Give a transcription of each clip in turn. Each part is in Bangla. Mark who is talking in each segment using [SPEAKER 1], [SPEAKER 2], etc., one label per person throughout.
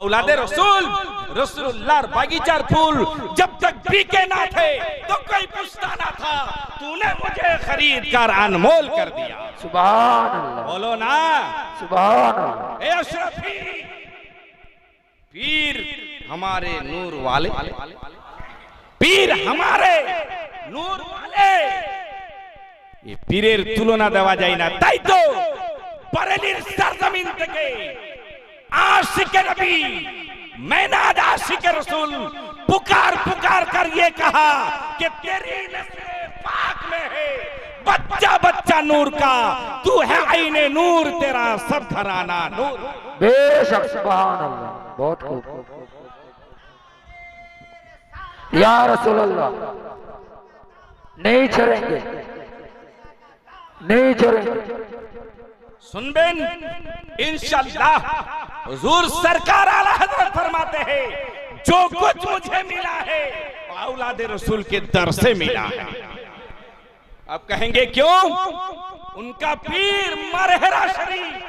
[SPEAKER 1] औलादे रसूल रसूलुल्लाह बगीचार फूल जब तक बिके ना थे तो कोई पूछता ना था तूने मुझे खरीद कर अनमोल कर दिया
[SPEAKER 2] सुभान अल्लाह
[SPEAKER 1] बोलो ना
[SPEAKER 2] सुभान अल्लाह
[SPEAKER 1] ए अशरफी पीर हमारे नूर वाले পীর हमारे নূর वाले এই পীরের তুলনা দেওয়া যায় না তাই তো বরেলির সরজমিন থেকে आशिक नबी, मैनाद आशिक रसूल, पुकार पुकार कर ये कहा कि तेरी नस्ल पाक में है। बच्चा बच्चा नूर का, तू है आईने नूर, तेरा सब घराना नूर।
[SPEAKER 2] बेशक सुभान अल्लाह बहुत खूब। या रसूल अल्लाह नहीं छोड़ेंगे नहीं छोड़ेंगे
[SPEAKER 1] सुनबेन, इंशाल्लाह हुजूर सरकार फरमाते हैं, जो कुछ मुझे मिला है, औलादे रसूल के दर से मिला है अब कहेंगे क्यों उनका पीर मरहरा शरीफ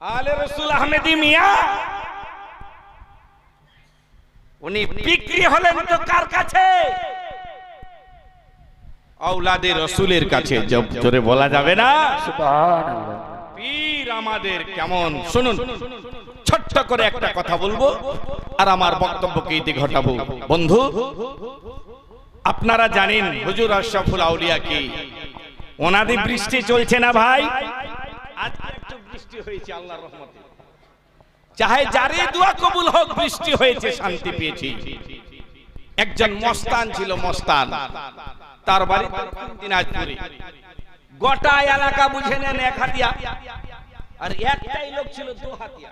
[SPEAKER 1] आले रसूल अहमदी मिया, उन्हीं बिक्री हलन तो कार का छे। আউলাদের রসুলের কাছে জোরে বলা যাবে না? পীর আমাদের কেমন? শুনুন ছোট্ট করে একটা কথা বলব আর আমার বক্তব্যকে ইতি ঘটাবো। বন্ধু আপনারা জানেন হুজুর আশরাফুল আউলিয়া কি? ওনাদি বৃষ্টি চলছে না ভাই? আজ একটু বৃষ্টি হয়েছে আল্লাহর রহমতে। চাহে যারে দোয়া কবুল হোক বৃষ্টি হয়েছে শান্তি পেয়েছি। একজন মস্তান ছিল মস্তান। তার বাড়ি দিনাজপুরে। গোটা এলাকা বুঝে নেন এক হাতিয়া। আর একটাই লোক ছিল দু হাতিয়া।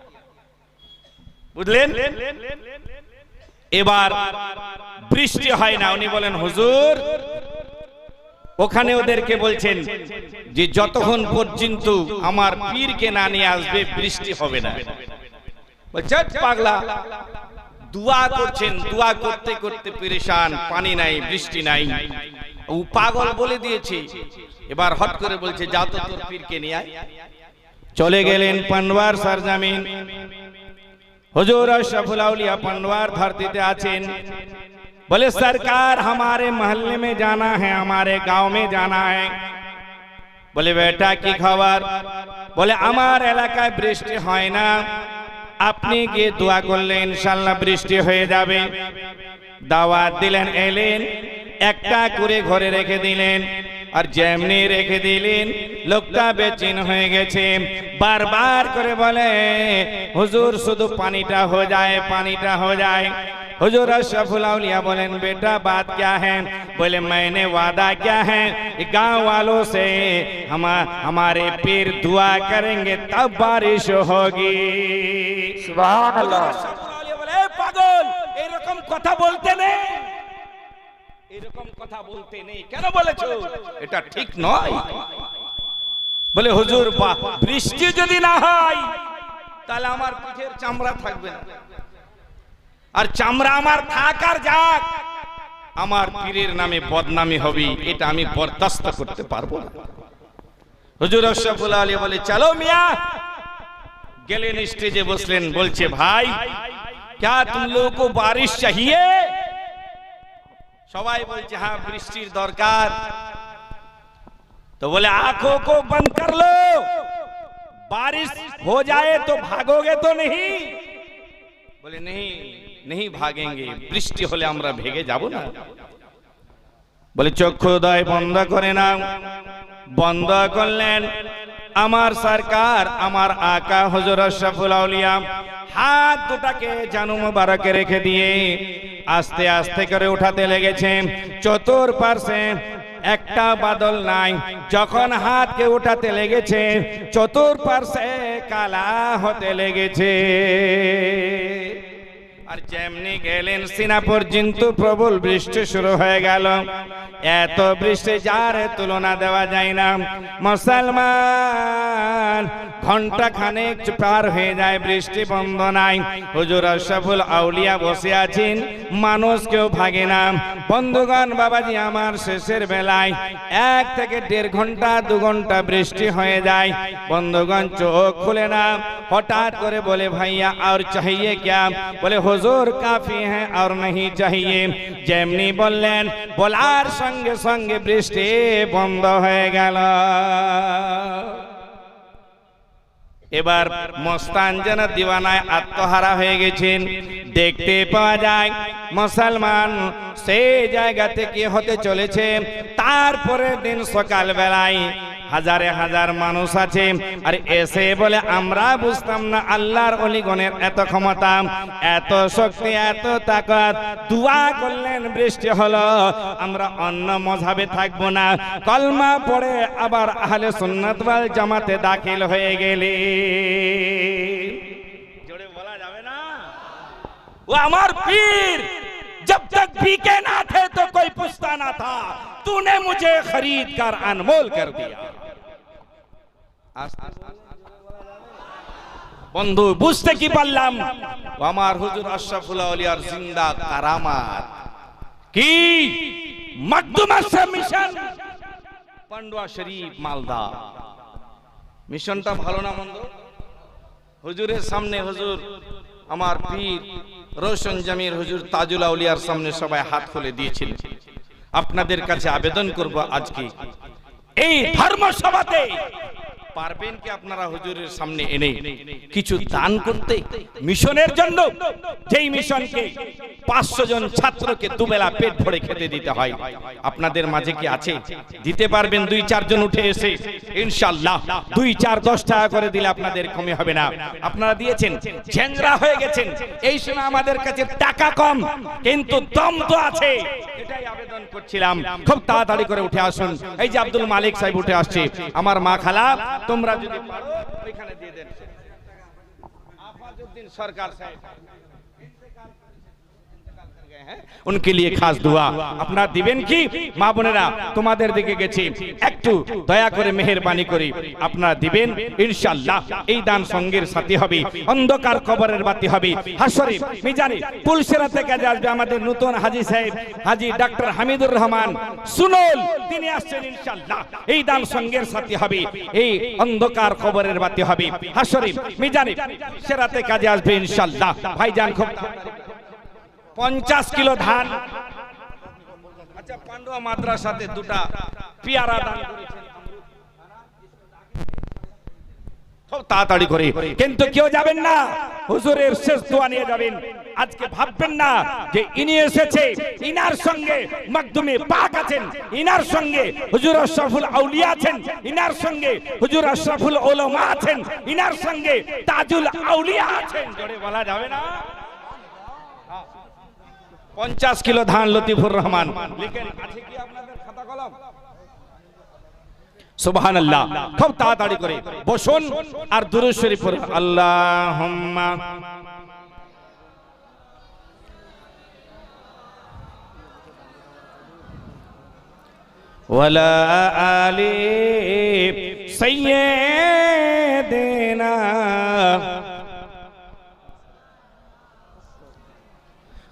[SPEAKER 1] বুঝলেন? এবার বৃষ্টি হয় না উনি বলেন হুজুর ওখানে ওদেরকে বলছেন যে যতক্ষণ পর্যন্ত আমার পীরকে না নিয়ে আসবে বৃষ্টি হবে না। বলছে, "হ্যাট পাগলা দোয়া করছেন দোয়া করতে করতে পেরেশান পানি নাই বৃষ্টি নাই। ও পাগল বলে দিয়েছে। এবার হট করে বলছে যা তো তোর পীরকে নিয়ে আয়। চলে গেলেন পানওয়ার সারজামিন। হুজুর আশরাফুল আউলিয়া পানওয়ার ধরতিতে আছেন। বলে, সরকার আমারে মহল্লে মে জানা है আমারে গাঁও মে জানা है বলে, বেটা, কি খবর? বলে, আমার এলাকায় বৃষ্টি হয় না। আপনি গিয়ে দোয়া করলে ইনশাল্লাহ বৃষ্টি হয়ে যাবে। দাওয়াত দিলেন, এলেন। একটা করে ঘরে রেখে দিলেন। আর যেমনি রেখে দিলেন লোকটা বেচিন হয়ে গেছে। বারবার করে বলে হুজুর শুধু পানিটা হয়ে যায় পানিটা হয়ে যায়। हुजूर अशफुलाउलिया बोलें बेटा बात क्या है बोले मैंने वादा क्या है गांव वालों से हम हमारे पीर दुआ करेंगे तब बारिश होगी पागल এরকম কথা বলতে নেই। এরকম কথা বলতে নেই কেন বলেছো এটা ঠিক নয় বলে হুজুর বা বৃষ্টি যদি না হয় তাহলে আমার পিঠের চামড়া থাকবে না আর চামড়া আমার থাক আর যাক আমার পীরের নামে বদনামি হবে এটা আমি বরদাস্ত করতে পারবো না হুজুর আশরাফুল আলী বলে চলো মিয়া গেলেন স্টেজে বসলেন বলছে ভাই क्या तुम लोगों को बारिश चाहिए সবাই বলছে হ্যাঁ বৃষ্টির দরকার तो बोले आंखों को बंद कर लो बारिश हो जाए तो भागोगे तो नहीं बोले नहीं नहीं भागेंगे বৃষ্টি হলে আমরা ভেগে যাব না বলে চক্ষুদয় বন্ধ করে নাও বন্ধ করলেন আমার সরকার, আমার আকা হজর আশরাফুল হাত দুটাকে জানু মুবারকে রেখে দিয়ে আস্তে আস্তে করে উঠাতে লেগেছে চতুর পার্শ্বে একটা বাদল নাই। যখন হাতকে উঠাতে লেগেছে, চতুর পার্শ্বে কালা হতে লেগেছে। আর যেমনি গেলেন সিনা পর্যন্ত প্রবল বৃষ্টি শুরু হয়ে গেল। এত বৃষ্টি যার তুলনা দেওয়া যায় না। মুসলমান, ঘণ্টা খানেক পার হয়ে যায়, বৃষ্টি বন্ধ নাই। হুজুর আশরাফুল আউলিয়া বসে আছেন, মানুষ কেউ ভাগে না। বন্ধুগণ, বাবাজি, আমার শেষের বেলায় এক থেকে দেড় ঘণ্টা, দু ঘণ্টা বৃষ্টি হয়ে যায়। বন্ধুগণ, চোখ খুলে না। হঠাৎ করে বলে, ভাইয়া, আর চাহিয়ে ক্যা? বলে হুজুর কাফি হ্যাঁ আর নাহি চাহিয়ে। যেমনি বললেন, বলার সঙ্গে সঙ্গে বৃষ্টি বন্ধ হয়ে গেল। এবার মস্তান যেন দিওয়ানায় আত্মহারা হয়ে গেছেন। দেখতে পাওয়া যায়, মুসলমান সেই জায়গাতে কি হতে চলেছে, তারপরের দিন সকালবেলায় হাজারে হাজার মানুষ আছে আর এসে বলে আমরা বুঝতাম না আল্লাহর অলিগণের এত ক্ষমতা এত শক্তি এত তাকত দোয়া করলেন বৃষ্টি হলো আমরা অন্য মজাবে থাকবো না কলমা পড়ে আবার আহলে সুন্নাত ওয়াল জামাতে দাখিল হয়ে গেলে জোরে বলা যাবে না वो अमर पीर जब तक भीखे ना थे तो कोई पूछता ना था तूने मुझे खरीद कर अनमोल कर दिया বন্ধু, বুঝতে কি পারলাম? আমার হুজুর আশরাফুল আউলিয়ার জিন্দা কারামাত। কি? মিশন? পান্ডুয়া শরীফ, মালদা। মিশনটা ভালো না মন্দ হুজুরের সামনে হুজুর, আমার পীর রোশন জামির হুজুর তাজুল আউলিয়ার সামনে সবাই হাত খুলে দিয়েছিলেন আপনাদের কাছে আবেদন করব আজকে। এই ধর্ম সভাতে পারবেন কি আপনারা হুজুরের সামনে এনে? কিছু দান করতে? মিশনের জন্য? যেই মিশনকে পাঁচশো জন ছাত্রকে দুবেলা পেট ভরে খেতে দিতে হয়, আপনাদের মাঝে কি আছে? দিতে পারবেন দুই চারজন উঠে এসে ইনশাল্লাহ দুই, চার, দশ টাকা করে দিলে আপনাদের কমে হবে না। আপনারা দিয়েছেন, ঝেংরা হয়ে গেছেন। এই সময় আমাদের কাছে টাকা কম, কিন্তু দম তো আছে। এটাই আবেদন করছিলাম। খুব তাড়াতাড়ি করে উঠে আসুন। এই যে আব্দুল মালিক সাহেব উঠে আসছে। আমার মা খালা তোমরা যদি পারো ওইখানে দিয়ে দেন সরকার সাহেব? উনকে লিয়ে খাস দোয়া আপনারা দিবেন কি মা বোনেরা তোমাদের দিকে গেছি একটু দয়া করে মেহেরবানি করি আপনারা দিবেন ইনশাআল্লাহ এই দান সঙ্গের সাথী হবে অন্ধকার কবরের বাতি হবে হাসরে মিজানে পুলসেরা থেকে আসবে আমাদের নতুন হাজি সাহেব হাজি ডাক্তার হামিদুর রহমান সুনল তিনি আসছেন ইনশাআল্লাহ এই দান সঙ্গের সাথী হবে এই অন্ধকার কবরের বাতি হবে। হাসরে মিজানে সেরাতে কাজে আসবে ইনশাআল্লাহ ভাইজান খুব পঞ্চাশ কিলো ধান। আচ্ছা পান্ডুয়া মাদ্রাসাতে দুটা পিয়ারা দান তাড়াতাড়ি করে। কিন্তু কেউ যাবেন না। হুজুরের শেষ দোয়া নিয়ে যাবেন। আজকে ভাববেন না যে ইনি এসেছে, ইনার সঙ্গে মাকদুমে পাক আছেন, ইনার সঙ্গে হুজুর আশরাফুল আউলিয়া আছেন, ইনার সঙ্গে হুজুর আশরাফুল ওলামা আছেন, ইনার সঙ্গে তাজুল আউলিয়া আছেন। জোরে বলা যাবে না। পঞ্চাশ কিলো ধান লতিফুর রহমান। সুবহান আল্লাহ খুব তাড়াতাড়ি করে। বসুন আর দুরুদ শরীফ পড়ুন। আল্লাহুম্মা। ওয়ালা আলি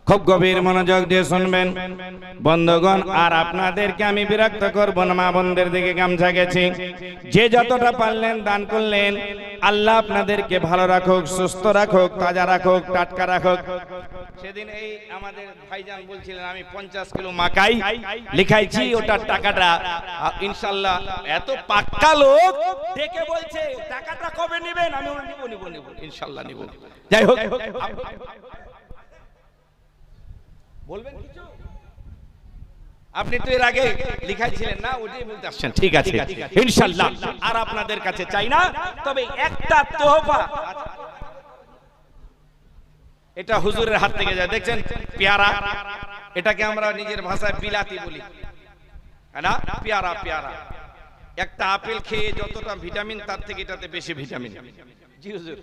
[SPEAKER 1] খুব গভীর মনোযোগ দিয়ে শুনবেন। বন্ধুগণ, আর আপনাদেরকে আমি বিরক্ত করব না, মা বোনদের দিকে গামছা গেছি। যে যতটা পারলেন দান করলেন। আল্লাহ আপনাদেরকে ভালো রাখুক, সুস্থ রাখুক, তাজা রাখুক, টাটকা রাখুক। সেদিন এই আমাদের ভাইজান বলছিলেন, আমি পঞ্চাশ কিলো মাকাই লিখাইছি, ওটার টাকাটা। ইনশাল্লাহ, এত পাক্কা লোক দেখে বলছে, টাকাটা কবে নেবেন? আমি নিব নিব নিব, ইনশাল্লাহ নিব। যাই হোক বলবেন কিছু আপনি তো এর আগে লিখাইছিলেন না ওটাই বলতে আসছেন। ঠিক আছে। ইনশাআল্লাহ আর আপনাদের কাছে চাই না তবে একটা তোহফা। এটা হুজুরের হাত থেকে যায়। দেখছেন পেয়ারা এটাকে আমরা নিজের ভাষায় বিলাতি বলি। না? পেয়ারা পেয়ারা। একটা আপেল খেয়ে যতটা ভিটামিন তার থেকে এটাতে বেশি ভিটামিন। জি হুজুর।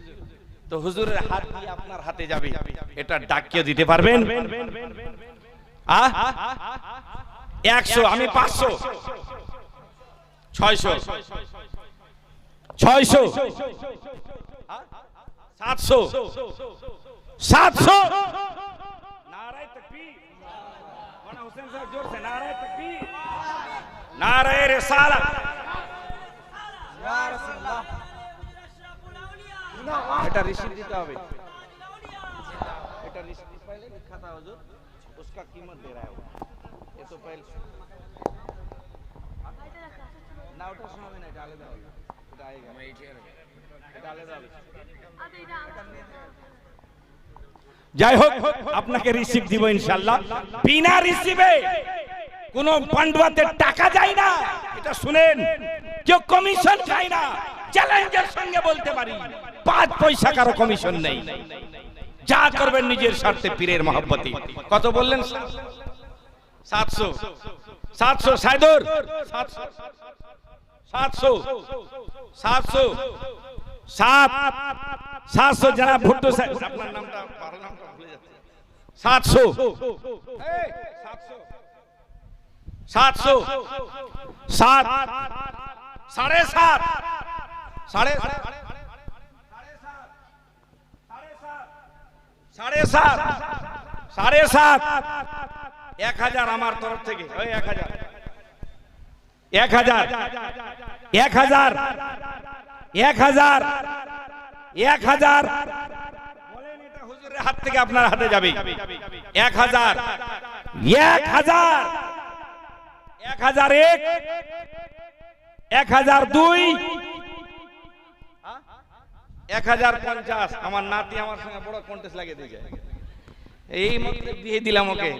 [SPEAKER 1] তো হুজুরের হাত দিয়ে আপনার হাতে যাবে। এটা ডাকিয়ে দিতে পারবেন? একশো আমি পাঁচশো। ছয়শো। ছয়শো। সাতশো। সাতশো। নারায় তকবীর। হোসেন সাহেব জোর সে নারায় তকবীর। নারায় রিসালাত। এটা রিসিভ দিতে হবে এটা রিসিভ पहले लिखा था हुजूर उसका कीमत दे रहा है वो ये तो पहले না ওটা শোনাবে না এটা আলাদা হবে এটা আয়েগা এটা আলাদা হবে যাই হোক আপনাকে রিসিভ দিব ইনশাআল্লাহ বিনা রিসিভে কোন পান্ডুয়াতে টাকা যায় না এটা শুনেন কেউ কমিশন খায় না চ্যালেঞ্জের সঙ্গে বলতে পারি পাঁচ পয়সা কারও কমিশন নেই। যা করবেন নিজের স্বার্থে পীরের মহব্বতি। কত বললেন? সাতশো। সাতশো, সাইদুর। সাতশো। সাতশো। সাত। সাতশো, যারা ভুট্টো আপনার নামটা সাতশো। সাতশো। সাত। সাড়ে সাত। সাড়ে সাড়ে সাত। সাড়ে সাত। এক হাজার আমার তরফ থেকে। ওই এক হাজার। এক হাজার। এক হাজার। এক হাজার। এক হাজার। হাত থেকে আপনার হাতে যাবে। এক হাজার। এক হাজার। এক হাজার এক। এক হাজার দুই। এক হাজার পঞ্চাশ। আমার নাতি আমার সঙ্গে বড় কন্টেস্ট লাগিয়ে দিয়েছে। এই মাত্র বিয়ে দিলাম ওকে।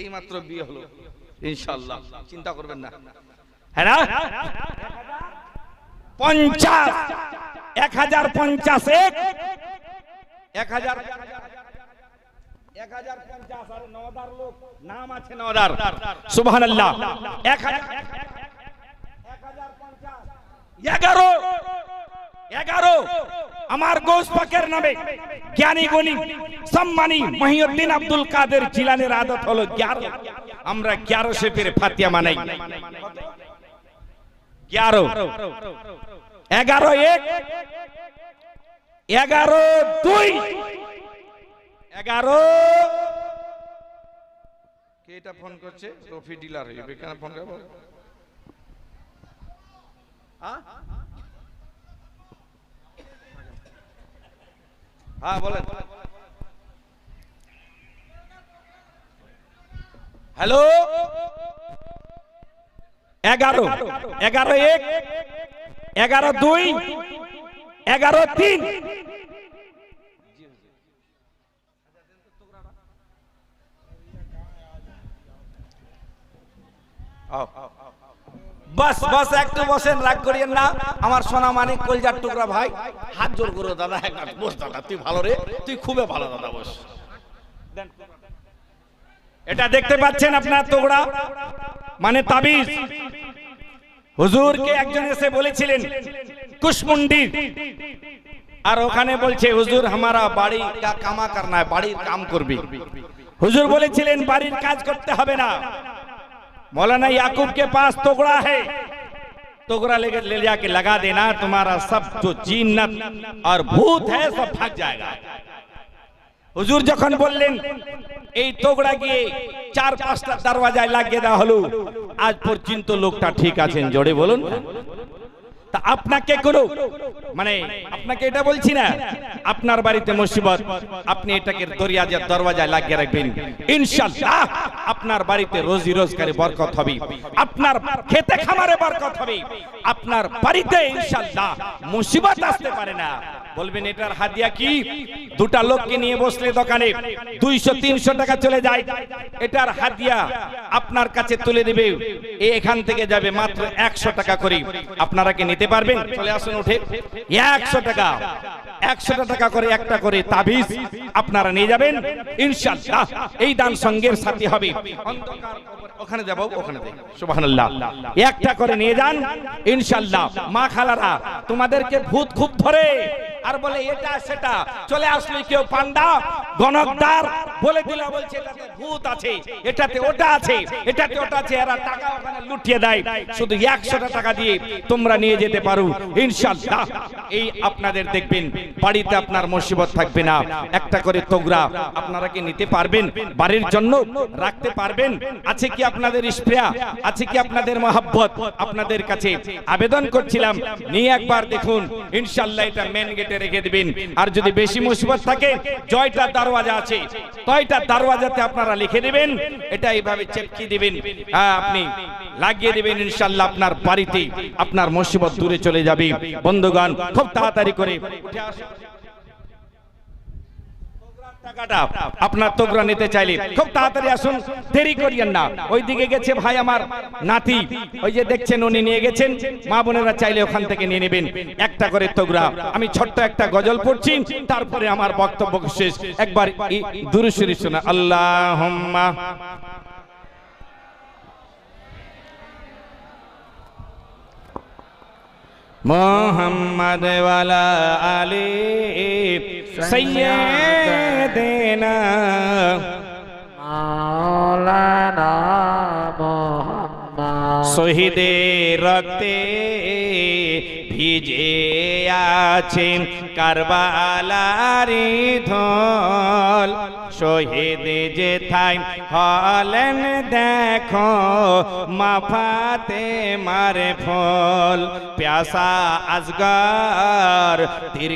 [SPEAKER 1] এই মাত্র বিয়ে হলো। ইনশাল্লাহ চিন্তা করবেন না। হ্যাঁ না? পঞ্চাশ। এক হাজার পঞ্চাশ এক হাজার। এক হাজার পঞ্চাশ আর নদার লোক। নাম আছে নদার আল্লাহ এক হাজার। এক হাজার পঞ্চাশ। এগারো। আমার গোস পাকের নামে জ্ঞানী গুণী, সম্মানী মহিউদ্দিন আব্দুল কাদের জিলানের আদত হলো গ্যারো আমরা গ্যারো শেপের ফাতিয়া মানাই। গ্যারো এগারো এক। এগারো দুই। এগারো। কে এটা ফোন করছে? রফি ডিলার হইবে কেন ফোন করব হ্যাঁ? বলেন হ্যালো এগারো এগারো এক এগারো দুই এগারো তিন বাস বাস, একটু বসেন, রাগ করিয়েন না। আমার সোনা মানিক কলজার টুকরা ভাই। হাত জোর করো, দাদা একটা বস, দাদা, তুই ভালো রে, তুই খুবই ভালো, দাদা, বস। এটা দেখতে পাচ্ছেন আপনার তোগড়া? মানে তাবিজ। হুজুরকে একজন এসে বলেছিলেন, কুশমুন্ডি। আর ওখানে বলছে, হুজুর, হামারা বাড়ি কামা করনা বাড়ির কাম করবি। হুজুর বলেছিলেন, বাড়ির কাজ করতে হবে না। मौलाना याकूब के पास तोगड़ा है तोगड़ा ले ले जाके लगा देना तुम्हारा सब जो जीनत और भूत है सब भाग जाएगा হুজুর যখন বললেন এই তোগড়া গিয়ে চার পাঁচটা দরওয়াজায় লাগিয়ে দেওয়া হলো আজ পর্যন্ত লোকটা ঠিক আছেন জোরে বলুন তা আপনাকে কোনো মানে আপনাকে এটা বলছি না, আপনার বাড়িতে মুসিবত, আপনি এটাকে দরিয়াজের দরওয়াজায় লাগিয়ে রাখবেন। ইনশাআল্লাহ আপনার বাড়িতে রোজি রোজগারে বরকত হবে। আপনার খেতে খামারে বরকত হবে। আপনার বাড়িতে ইনশাআল্লাহ মুসিবত আসতে পারে না। বলবেন, এটার হাদিয়া কি? দুটা লোককে নিয়ে বসলে দোকানে দুইশো, তিনশো টাকা চলে যায়। এটার হাদিয়া আপনার কাছে তুলে দেবে। এখান থেকে যাবে মাত্র একশো টাকা করে। আপনারা কি নিতে পারবেন? চলে আসুন উঠে একশো টাকা। একশো টাকা করে, একটা করে তাবিজ আপনারা নিয়ে যাবেন। ইনশাআল্লাহ, এই দান সঙ্গের সাথে হবে। ওখানে যাব, ওখানে সুবহানাল্লাহ। একটা করে নিয়ে যান, ইনশাআল্লাহ। মা খালারা, তোমাদেরকে ভূত খুব ধরে। আর বলে, এটা, সেটা। চলে আসলে কেউ পান্ডা, গণকদার, বলে দিলা, বলছে ভূত আছে, এটাতে ওটা আছে, এটাতে ওটা আছে। এরা টাকা ওখানে লুটিয়ে দেয়। শুধু একশোটা টাকা দিয়ে তোমরা নিয়ে যেতে পারো। ইনশাল্লাহ এই আপনাদের দেখবেন। বাড়িতে আপনার মুসিবত থাকবে না। একটা করে তোগরা আপনারা কি নিতে পারবেন? বাড়ির জন্য রাখতে পারবেন? আছে কি আপনাদের স্প্রেয়া আছে কি আপনাদের মহাব্বত? আপনাদের কাছে আবেদন করছিলাম। নিয়ে একবার দেখুন। ইনশাল্লাহ এটা মেন গেটে রেখে দিবেন। আর যদি বেশি মুসিবত থাকে জয়টা দরওয়াজা আছে। তয়টা দরওয়াজাতে আপনারা লিখে দিবেন। এটা এইভাবে চেপকি দিবেন। হ্যাঁ আপনি লাগিয়ে দিবেন ইনশাল্লাহ আপনার বাড়িতে। আপনার মুসিবত দূরে চলে যাবে। বন্ধুগণ, খুব তাড়াতাড়ি করে উঠে টাকাটা আপনার তোগরা নিতে চাইলে। খুব তাড়াতাড়ি আসুন, দেরি করিয়েন না। ওইদিকে গেছে ভাই আমার নাতি। ওই যে দেখছেন, উনি নিয়ে গেছেন। মা বোনেরা চাইলে ওখান থেকে নিয়ে নেবেন। একটা করে তোগরা। আমি ছোট্ট একটা গজল পড়ছি, তারপরে আমার বক্তব্য শেষ। একবার দুরুসুরি শোনা। আল্লাহ মোহাম্মদ ওয়ালা আলী সৈয়দেনা
[SPEAKER 2] মাওলানা মোহাম্মদ
[SPEAKER 1] শহীদের রক্তে ভিজে আছে কারবালারি ধল শহীদ যে থাই হলেন, দেখো মাফাতে মারে ফল। প্যাসা আজগার তীর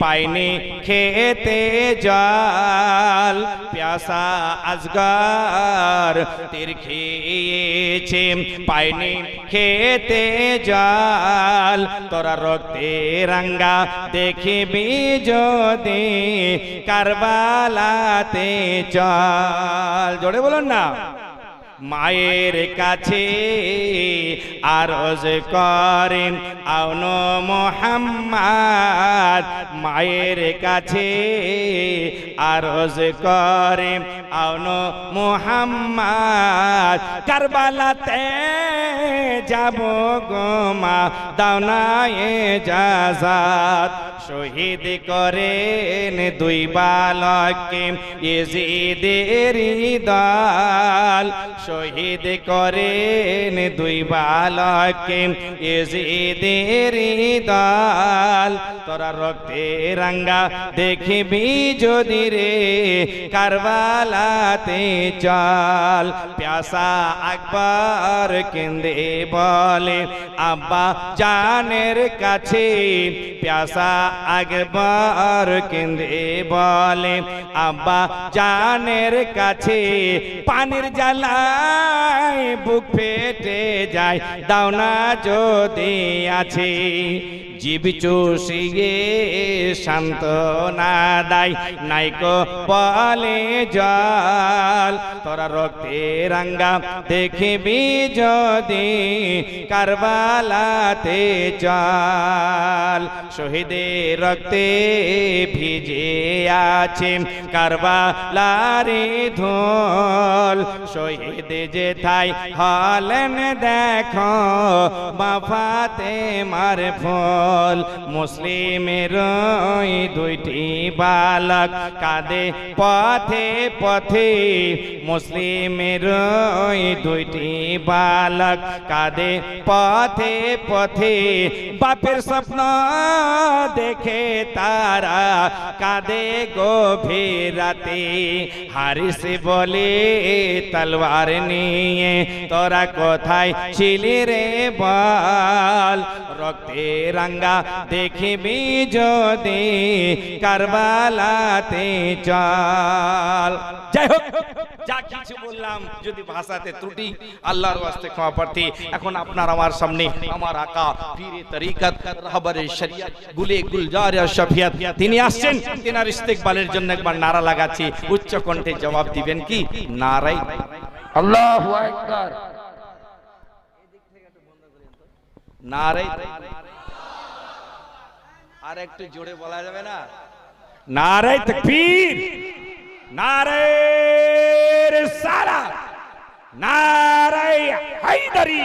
[SPEAKER 1] পাইনি খেতে জল। প্যাসা আজগার তীর পাইনি খেতে জল। তোরা রক্তে রাঙ্গা দেখিবি যদি কারবালাতে চল। জোরে বলুন না। মায়ের কাছে আরজ করেন আউন মোহাম্মদ মায়ের কাছে। আরজ করে আউন মোহাম্মদ কারবালাতে যাব গোমা দাওনায়ে জাজাত। শহীদ করেন দুই বালককে ইজিদের দল শহীদ করেন দুই বালককে ইজিদের দল তোরা রক্তে রাঙ্গা দেখবি যদি রে, কারবালাতে চল। প্যাসা আকবর কেন্দে বলে, আব্বা জানের কাছে। প্যাসা আকবর কেন্দে বলে, আব্বা জানের কাছে। পানির জ্বালায় বুক ফেটে যায় দাওনা যদি আছে জীব শান্ত না দায় নাইকো বলে জল। তোরা রক্তে রাঙ্গা দেখবি যদি কারবালাতে চল শহীদের রক্তে ভিজে আছে কারবালারে ধোল। শহীদ যে থাই হলেন দেখো মাফাতে মার ফল মুসলিমের ওই দুইটি বালক কাঁদে পথে পথে। মুসলিমের দুইটি বালক কাঁদে পথে পথে। বাপের স্বপ্ন দেখে তারা কাঁদে গভীর রাতে। হারিস বলে তলবার নিয়ে, তোরা কোথায় ছিলি রে বল? রক্তে রাঙ্গা দেখিবি যদি কারবালাতে চল। যাই হোক, যা কিছু বললাম, যদি ভাষাতে ত্রুটি, আল্লাহর ওয়াস্তে ক্ষমা প্রার্থী, এখন আপনার আমার সামনে আমার আকা, পীরে তরিকত, রাহবারে শরিয়ত, গুলে গুলজার শফিয়াত, তিনি আসছেন, তিনার ইস্তেকবালের জন্য একবার নারা লাগাচ্ছি, উচ্চ কণ্ঠে জবাব দিবেন কি? নারাই
[SPEAKER 2] আল্লাহু আকবার।
[SPEAKER 1] নারাই আর একটু জোরে বলা যাবে না নারাই তকবীর নারে সারা নারাই হায়দারি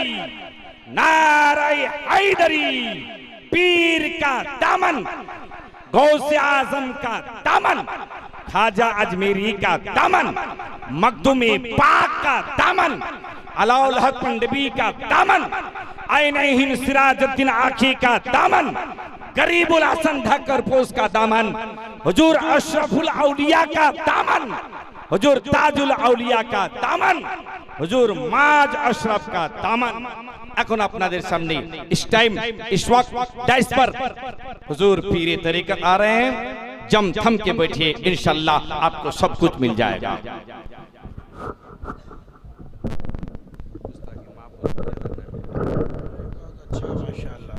[SPEAKER 1] नाराय हैदरी पीर का दामन गौसे आजम का दामन खाजा अजमेरी का दामन मखदूमी पाक का दामन अलाउल हक पंडबी का दामन आईने हिंद सिराजुद्दीन आखी का दामन गरीबुल हसन धक्कर पोस का दामन हुजूर अशरफुल औलिया का दामन हुजूर ताजुल औलिया का दामन हुजूर माज अशरफ का दामन এখন আপনাদের সামনে इस टाइम इस वक्त डाइस पर हुजूर पीरे तरीकत आ रहे हैं जम थम के बैठिए इंशाल्लाह आपको सब कुछ मिल जाएगा
[SPEAKER 3] insha Allah.